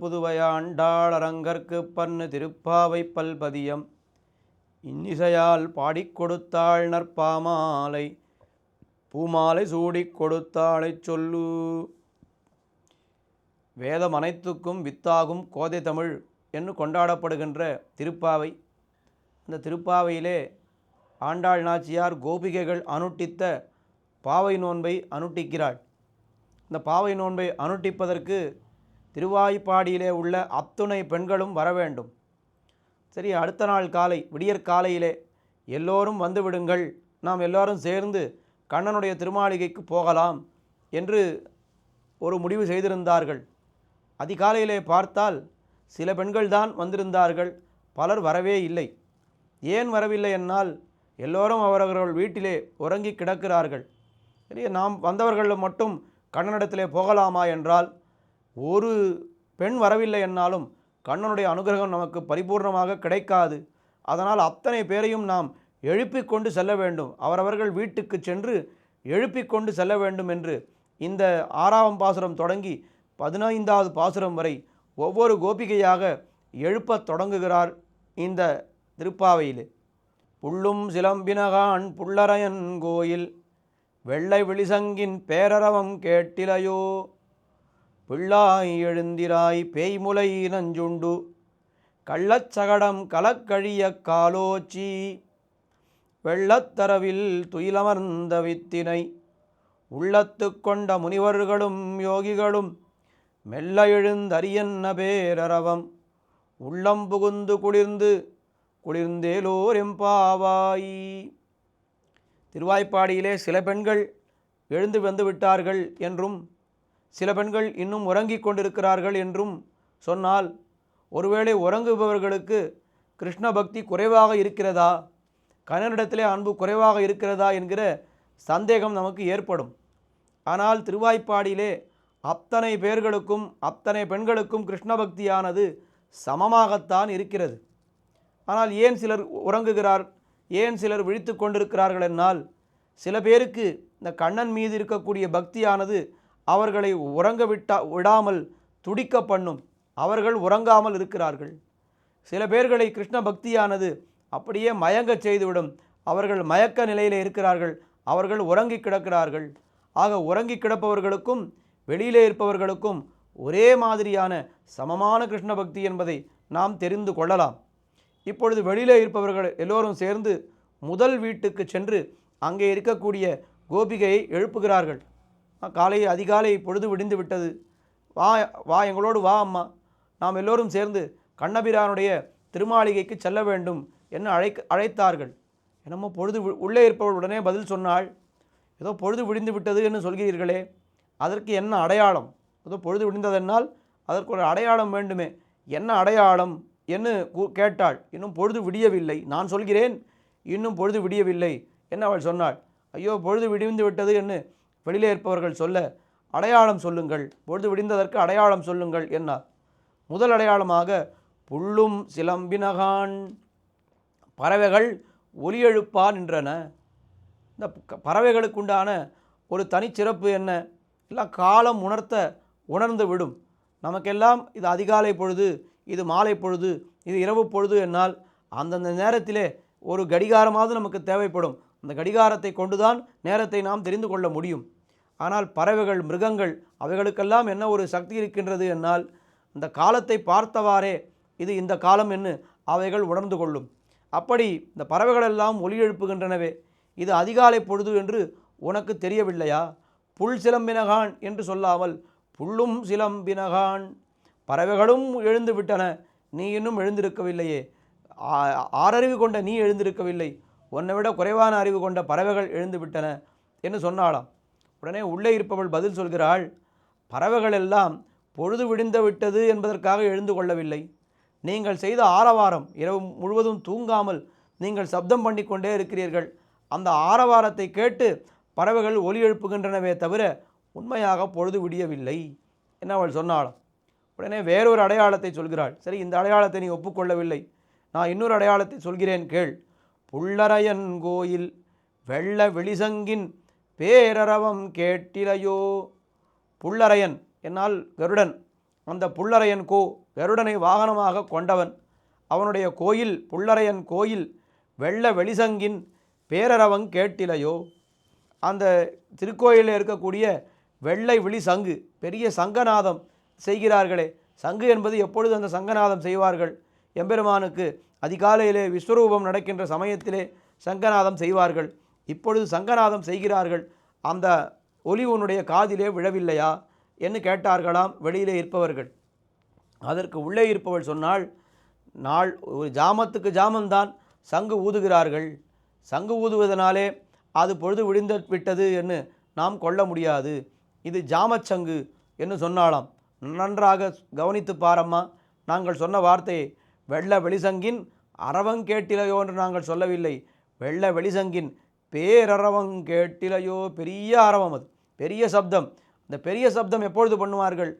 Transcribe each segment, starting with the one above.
புதுவையாண்டாள் அரங்கற்கு பன்னு திருப்பாவை பல்பதியம். இன்னிசையால் பாடிக் கொடுத்தாள் நற்பாமாலை பூமாலை சூடிக் கொடுத்தாளை சொல்லு. வேதம் அனைத்துக்கும் வித்தாகும் கோதை தமிழ் என்று கொண்டாடப்படுகின்ற திருப்பாவை. அந்த திருப்பாவையிலே ஆண்டாள் நாச்சியார் கோபிகைகள் அனுட்டித்த பாவை நோன்பை அனுட்டிக்கிறாள். இந்த பாவை நோன்பை அனுட்டிப்பதற்கு திருவாய்ப்பாடியிலே உள்ள அத்துணை பெண்களும் வர வேண்டும். சரி அடுத்த நாள் காலை விடியற் காலையிலே எல்லோரும் வந்துவிடுங்கள் நாம் எல்லோரும் சேர்ந்து கண்ணனுடைய திருமாளிகைக்கு போகலாம் என்று ஒரு முடிவு செய்திருந்தார்கள். அதிகாலையிலே பார்த்தால் சில பெண்கள் தான் வந்திருந்தார்கள். பலர் வரவே இல்லை. ஏன் வரவில்லை என்னால் எல்லோரும் அவரவர்கள் வீட்டிலே உறங்கி கிடக்கிறார்கள். சரி நாம் வந்தவர்கள் மட்டும் கண்ணனிடத்திலே போகலாமா என்றால் ஒரு பெண் வரவில்லை என்னாலும் கண்ணனுடைய அனுகிரகம் நமக்கு பரிபூர்ணமாக கிடைக்காது. அதனால் அத்தனை பேரையும் நாம் எழுப்பிக் கொண்டு செல்ல வேண்டும். அவரவர்கள் வீட்டுக்கு சென்று எழுப்பிக் கொண்டு செல்ல வேண்டும் என்று இந்த ஆறாம் பாசுரம் தொடங்கி பதினைந்தாவது பாசுரம் வரை ஒவ்வொரு கோபிகையாக எழுப்பத் தொடங்குகிறார் இந்த திருப்பாவையிலே. புள்ளும் சிலம்பினகான் புள்ளரையன் கோயில் வெள்ளை விழிசங்கின் பேரரவம் கேட்டிலையோ பிள்ளாய் எழுந்திராய் பேய்முலை நஞ்சுண்டு கள்ளச்சகடம் கலக்கழிய காலோச்சி. வெள்ளத்தரவில் துயிலமர்ந்த வித்தினை. உள்ளத்து கொண்ட முனிவர்களும் யோகிகளும் மெல்ல எழுந்தரியன்ன பேரரவம். உள்ளம் புகுந்து குளிர்ந்து குளிர்ந்தேலோர் எம்பாவாய். திருவாய்ப்பாடியிலே சில பெண்கள் எழுந்து வந்து விட்டார்கள் என்றும் சில பெண்கள் இன்னும் உறங்கிக் கொண்டிருக்கிறார்கள் என்றும் சொன்னால் ஒருவேளை உறங்குபவர்களுக்கு கிருஷ்ண பக்தி குறைவாக இருக்கிறதா? கண்ணனிடத்திலே அன்பு குறைவாக இருக்கிறதா என்கிற சந்தேகம் நமக்கு ஏற்படும். ஆனால் திருவாய்ப்பாடியிலே அத்தனை பேர்களுக்கும் அத்தனை பெண்களுக்கும் கிருஷ்ண பக்தியானது சமமாகத்தான் இருக்கிறது. ஆனால் ஏன் சிலர் உறங்குகிறார்? ஏன் சிலர் விழித்து கொண்டிருக்கிறார்கள் என்னால்? சில பேருக்கு இந்த கண்ணன் மீது இருக்கக்கூடிய பக்தியானது அவர்களை உறங்க விட்டா விடாமல் துடிக்க பண்ணும் அவர்கள் உறங்காமல் இருக்கிறார்கள். சில பேர்களை கிருஷ்ண பக்தியானது அப்படியே மயங்கச் செய்துவிடும். அவர்கள் மயக்க நிலையில் இருக்கிறார்கள். அவர்கள் உறங்கி கிடக்கிறார்கள். ஆக உறங்கி கிடப்பவர்களுக்கும் வெளியிலே இருப்பவர்களுக்கும் ஒரே மாதிரியான சமமான கிருஷ்ண பக்தி என்பதை நாம் தெரிந்து கொள்ளலாம். இப்பொழுது வெளியிலே இருப்பவர்கள் எல்லோரும் சேர்ந்து முதல் வீட்டுக்கு சென்று அங்கே இருக்கக்கூடிய கோபிகையை எழுப்புகிறார்கள். காலை அதிகாலை பொழுது விடிந்து விட்டது. வா வா எங்களோடு வா அம்மா. நாம் எல்லோரும் சேர்ந்து கண்ணபிரானுடைய திருமாளிகைக்கு செல்ல வேண்டும் என்று அழைக்க அழைத்தார்கள். என்னமோ பொழுது உள்ளே இருப்பவள் உடனே பதில் சொன்னாள். ஏதோ பொழுது விடிந்து விட்டது என்று சொல்கிறீர்களே. அதற்கு என்ன அடையாளம்? ஏதோ பொழுது விடிந்ததென்னால் அதற்கு ஒரு அடையாளம் வேண்டுமே. என்ன அடையாளம்? என்று கேட்டாள். இன்னும் பொழுது விடியவில்லை. நான் சொல்கிறேன் இன்னும் பொழுது விடியவில்லை என்று அவள் சொன்னாள். ஐயோ பொழுது விடிந்து விட்டது என்று வெளியிலே இருப்பவர்கள் சொல்ல அடையாளம் சொல்லுங்கள். பொழுது விடிந்ததற்கு அடையாளம் சொல்லுங்கள் என்னார். முதல் அடையாளமாக புல்லும் சிலம்பினகான் பறவைகள் ஒலி எழுப்பா நின்றன. இந்த பறவைகளுக்குண்டான ஒரு தனிச்சிறப்பு என்ன? எல்லாம் காலம் உணர்த்த உணர்ந்து விடும். நமக்கெல்லாம் இது அதிகாலை பொழுது இது மாலை பொழுது இது இரவு பொழுது என்னால் அந்தந்த நேரத்திலே ஒரு கடிகாரமாவது நமக்கு தேவைப்படும். அந்த கடிகாரத்தை கொண்டுதான் நேரத்தை நாம் தெரிந்து கொள்ள முடியும். ஆனால் பறவைகள் மிருகங்கள் அவைகளுக்கெல்லாம் என்ன ஒரு சக்தி இருக்கின்றது என்னால்? அந்த காலத்தை பார்த்தவாறே இது இந்த காலம் என்று அவைகள் உணர்ந்து கொள்ளும். அப்படி இந்த பறவைகளெல்லாம் ஒலி எழுப்புகின்றனவே இது அதிகாலை பொழுது என்று உனக்கு தெரியவில்லையா? புல் சிலம்பினகான் என்று சொல்லாமல் புல்லும் சிலம்பினகான். பறவைகளும் எழுந்து விட்டன நீ இன்னும் எழுந்திருக்கவில்லையே. ஆ- ஆறறிவு கொண்ட நீ எழுந்திருக்கவில்லை. உன்னை விட குறைவான அறிவு கொண்ட பறவைகள் எழுந்துவிட்டன என்று சொன்னாளாம். உடனே உள்ளே இருப்பவள் பதில் சொல்கிறாள் பறவைகள் எல்லாம் பொழுது விடிந்து விட்டது என்பதற்காக எழுந்து கொள்ளவில்லை. நீங்கள் செய்த ஆரவாரம் இரவு முழுவதும் தூங்காமல் நீங்கள் சப்தம் பண்ணிக்கொண்டே இருக்கிறீர்கள். அந்த ஆரவாரத்தை கேட்டு பறவைகள் ஒலி எழுப்புகின்றனவே தவிர உண்மையாக பொழுது விடியவில்லை என்ன அவள் சொன்னாளாம். உடனே வேறொரு அடையாளத்தை சொல்கிறாள். சரி இந்த அடையாளத்தை நீ ஒப்புக்கொள்ளவில்லை. நான் இன்னொரு அடையாளத்தை சொல்கிறேன் கேள். புள்ளரையன் கோயில் வெள்ள வெளிசங்கின் பேரரவம் கேட்டிலையோ? புள்ளரையன். என்னால் கருடன். அந்த புள்ளரையன் கோ கருடனை வாகனமாக கொண்டவன். அவனுடைய கோயில் புள்ளரையன் கோயில் வெள்ள வெளிசங்கின் பேரரவங் கேட்டிலையோ? அந்த திருக்கோயிலில் இருக்கக்கூடிய வெள்ளை விழி சங்கு பெரிய சங்கநாதம் செய்கிறார்களே. சங்கு என்பது எப்பொழுது அந்த சங்கநாதம் செய்வார்கள்? எம்பெருமானுக்கு அதிகாலையிலே விஸ்வரூபம் நடக்கின்ற சமயத்திலே சங்கநாதம் செய்வார்கள். இப்பொழுது சங்கநாதம் செய்கிறார்கள். அந்த ஒலி உன்னுடைய காதிலே விழவில்லையா? என்று கேட்டார்களாம். வெளியிலே இருப்பவர்கள். அதற்கு உள்ளே இருப்பவள் சொன்னால் நாள் ஒரு ஜாமத்துக்கு ஜாமந்தான். சங்கு ஊதுகிறார்கள். சங்கு ஊதுவதனாலே அது பொழுது விடிந்து விட்டது என்று நாம் கொள்ள முடியாது. இது ஜாமச்சங்கு என்று சொன்னாலாம் நன்றாக கவனித்து பாரம்மா நாங்கள் சொன்ன வார்த்தையை வெள்ள வெளிசங்கின் அறவங்கேட்டிலையோ என்று நாங்கள் சொல்லவில்லை. வெள்ள வெளிசங்கின் பேரறவங்கேட்டிலையோ பெரிய அரவம் அது. பெரிய சப்தம். அந்த பெரிய சப்தம் எப்பொழுது பண்ணுவார்கள்?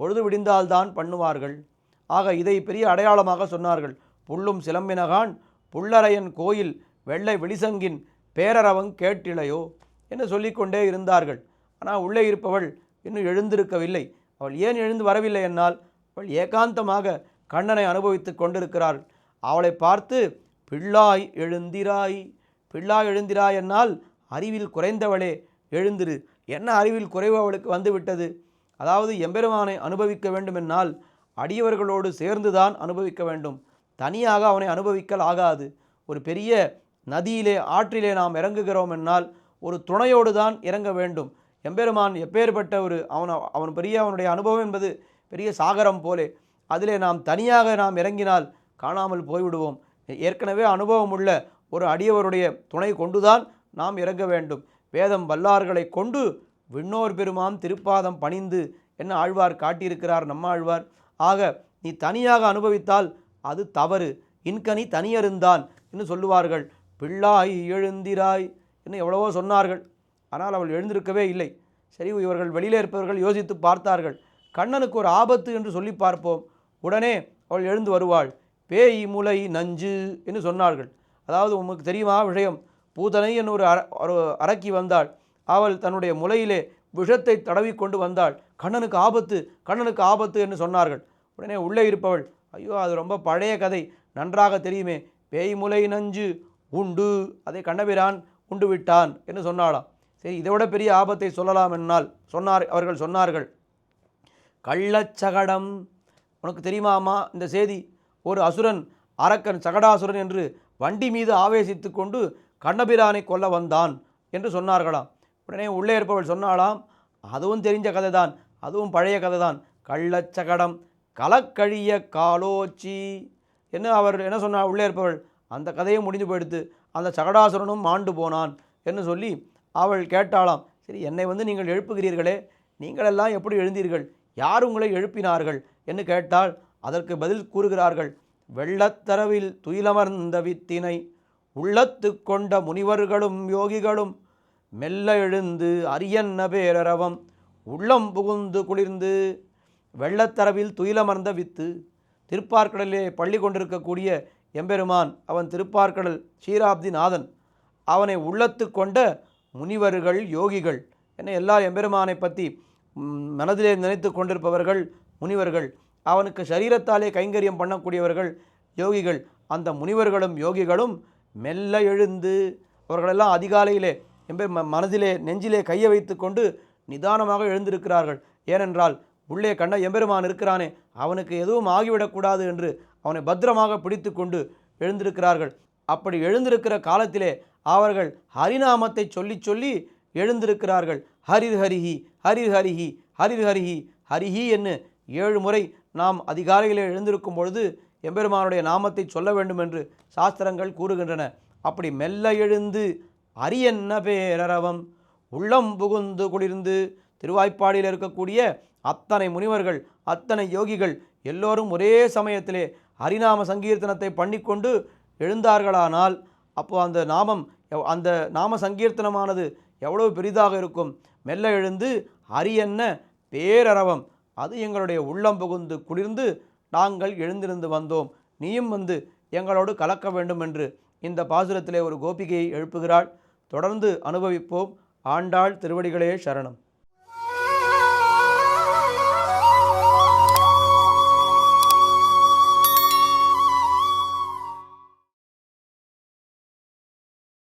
பொழுது விடிந்தால்தான் பண்ணுவார்கள். ஆக இதை பெரிய அடையாளமாக சொன்னார்கள். புல்லும் சிலம்பினகான் புள்ளரையன் கோயில் வெள்ளை வெளிசங்கின் பேரறவங் கேட்டிலையோ என்று சொல்லிக்கொண்டே இருந்தார்கள். ஆனால் உள்ளே இருப்பவள் இன்னும் எழுந்திருக்கவில்லை. அவள் ஏன் எழுந்து வரவில்லை என்னால்? அவள் ஏகாந்தமாக கண்ணனை அனுபவித்து கொண்டிருக்கிறாள். அவளை பார்த்து பிள்ளாய் எழுந்திராய் பிள்ளாய் எழுந்திராய் என்னால் அறிவில் குறைந்தவளே எழுந்திரு. என்ன அறிவில் குறைவு அவளுக்கு வந்துவிட்டது? அதாவது எம்பெருமானை அனுபவிக்க வேண்டுமென்னால் அடியவர்களோடு சேர்ந்துதான் அனுபவிக்க வேண்டும். தனியாக அவனை அனுபவிக்கல் ஆகாது. ஒரு பெரிய நதியிலே ஆற்றிலே நாம் இறங்குகிறோம் என்னால் ஒரு துணையோடு தான் இறங்க வேண்டும். எம்பெருமான் எப்பேற்பட்ட ஒரு அவன் அவன் பெரிய அவனுடைய அனுபவம் என்பது பெரிய சாகரம் போலே. அதிலே நாம் தனியாக நாம் இறங்கினால் காணாமல் போய்விடுவோம். ஏற்கனவே அனுபவம் உள்ள ஒரு அடியவருடைய துணை கொண்டுதான் நாம் இறங்க வேண்டும். வேதம் வல்லார்களை கொண்டு விண்ணோர் பெருமாம் திருப்பாதம் பணிந்து என்ன ஆழ்வார் காட்டியிருக்கிறார் நம்ம ஆழ்வார் ஆக நீ தனியாக அனுபவித்தால் அது தவறு. இன்கனி தனியருந்தான் என்று சொல்லுவார்கள். பிள்ளாய் எழுந்திராய் என்று எவ்வளவோ சொன்னார்கள். ஆனால் அவள் எழுந்திருக்கவே இல்லை. சரி இவர்கள் வெளியில் இருப்பவர்கள் யோசித்து பார்த்தார்கள். கண்ணனுக்கு ஒரு ஆபத்து என்று சொல்லி பார்ப்போம். உடனே அவள் எழுந்து வருவாள். பேய் முலை நஞ்சு என்று சொன்னார்கள். அதாவது உமக்கு தெரியுமா விஷயம்? பூதனை என்று ஒரு ஒரு அரக்கி வந்தாள். அவள் தன்னுடைய முலையிலே விஷத்தை தடவி கொண்டு வந்தாள். கண்ணனுக்கு ஆபத்து கண்ணனுக்கு ஆபத்து என்று சொன்னார்கள். உடனே உள்ளே இருப்பவள் ஐயோ அது ரொம்ப பழைய கதை. நன்றாக தெரியுமே. பேய் முலை நஞ்சு உண்டு. அதை கண்ணபிரான் உண்டு விட்டான் என்று சொன்னாளாம். சரி இதை விட பெரிய ஆபத்தை சொல்லலாம் என்னால் சொன்னார் அவர்கள் சொன்னார்கள் கள்ளச்சகடம் உனக்கு தெரியுமாமா? இந்த செய்தி ஒரு அசுரன் அரக்கன் சகடாசுரன் என்று வண்டி மீது ஆவேசித்து கொண்டு கண்ணபிரானை கொல்ல வந்தான் என்று சொன்னார்களாம். உடனே உள்ளே இருப்பவள் சொன்னாலாம் அதுவும் தெரிஞ்ச கதை தான் அதுவும் பழைய கதை தான் கள்ளச்சகடம் கலக்கழிய காலோச்சி என்ன அவர் என்ன சொன்னார் உள்ளே இருப்பவள் அந்த கதையும் முடிஞ்சு போயிடுத்து அந்த சகடாசுரனும் மாண்டு போனான் என்று சொல்லி அவள் கேட்டாளாம். சரி என்னை வந்து நீங்கள் எழுப்புகிறீர்களே நீங்களெல்லாம் எப்படி எழுந்தீர்கள்? யார் உங்களை எழுப்பினார்கள்? என்று கேட்டால் அதற்கு பதில் கூறுகிறார்கள் வெள்ளத்தரவில் துயிலமர்ந்த வித்தினை உள்ளத்து கொண்ட முனிவர்களும் யோகிகளும் மெல்ல எழுந்து அரியன்ன பேரரவம் உள்ளம் புகுந்து குளிர்ந்து வெள்ளத்தரவில் துயிலமர்ந்த வித்து திருப்பார்க்கடலிலே பள்ளி கொண்டிருக்கக்கூடிய எம்பெருமான் அவன் திருப்பார்க்கடல் ஷீராப்தி நாதன் அவனை உள்ளத்து கொண்ட முனிவர்கள் யோகிகள் என எல்லா எம்பெருமானை பற்றி மனதிலே நினைத்து கொண்டிருப்பவர்கள் முனிவர்கள் அவனுக்கு சரீரத்தாலே கைங்கரியம் பண்ணக்கூடியவர்கள் யோகிகள். அந்த முனிவர்களும் யோகிகளும் மெல்ல எழுந்து அவர்களெல்லாம் அதிகாலையிலே எம்பெ ம- மனதிலே நெஞ்சிலே கையை வைத்து கொண்டு நிதானமாக எழுந்திருக்கிறார்கள். ஏனென்றால் உள்ளே கண்ட எம்பெருமான் இருக்கிறானே அவனுக்கு எதுவும் ஆகிவிடக்கூடாது என்று அவனை பத்திரமாக பிடித்து கொண்டு எழுந்திருக்கிறார்கள். அப்படி எழுந்திருக்கிற காலத்திலே அவர்கள் ஹரிநாமத்தை சொல்லி சொல்லி எழுந்திருக்கிறார்கள். ஹரிர் ஹரிஹி ஹரிர் ஹரிஹி ஹரிர் ஹரிஹி ஹரிஹி என்று ஏழு முறை நாம் அதிகாலையில் எழுந்திருக்கும் பொழுது எம்பெருமானுடைய நாமத்தை சொல்ல வேண்டும் என்று சாஸ்திரங்கள் கூறுகின்றன. அப்படி மெல்ல எழுந்து அரியன்ன பேரரவம் உள்ளம் புகுந்து குளிர்ந்து திருவாய்ப்பாடியில் இருக்கக்கூடிய அத்தனை முனிவர்கள் அத்தனை யோகிகள் எல்லோரும் ஒரே சமயத்திலே ஹரிநாம சங்கீர்த்தனத்தை பண்ணிக்கொண்டு எழுந்தார்களானால் அப்போது அந்த நாமம் அந்த நாம சங்கீர்த்தனமானது எவ்வளவு பெரிதாக இருக்கும். மெல்ல எழுந்து ஹரியன்ன பேரரவம் அது எங்களுடைய உள்ளம் புகுந்து குளிர்ந்து நாங்கள் எழுந்திருந்து வந்தோம். நீயும் வந்து எங்களோடு கலக்க வேண்டும் என்று இந்த பாசுரத்திலே ஒரு கோபிகையை எழுப்புகிறாள். தொடர்ந்து அனுபவிப்போம். ஆண்டாள் திருவடிகளே சரணம்.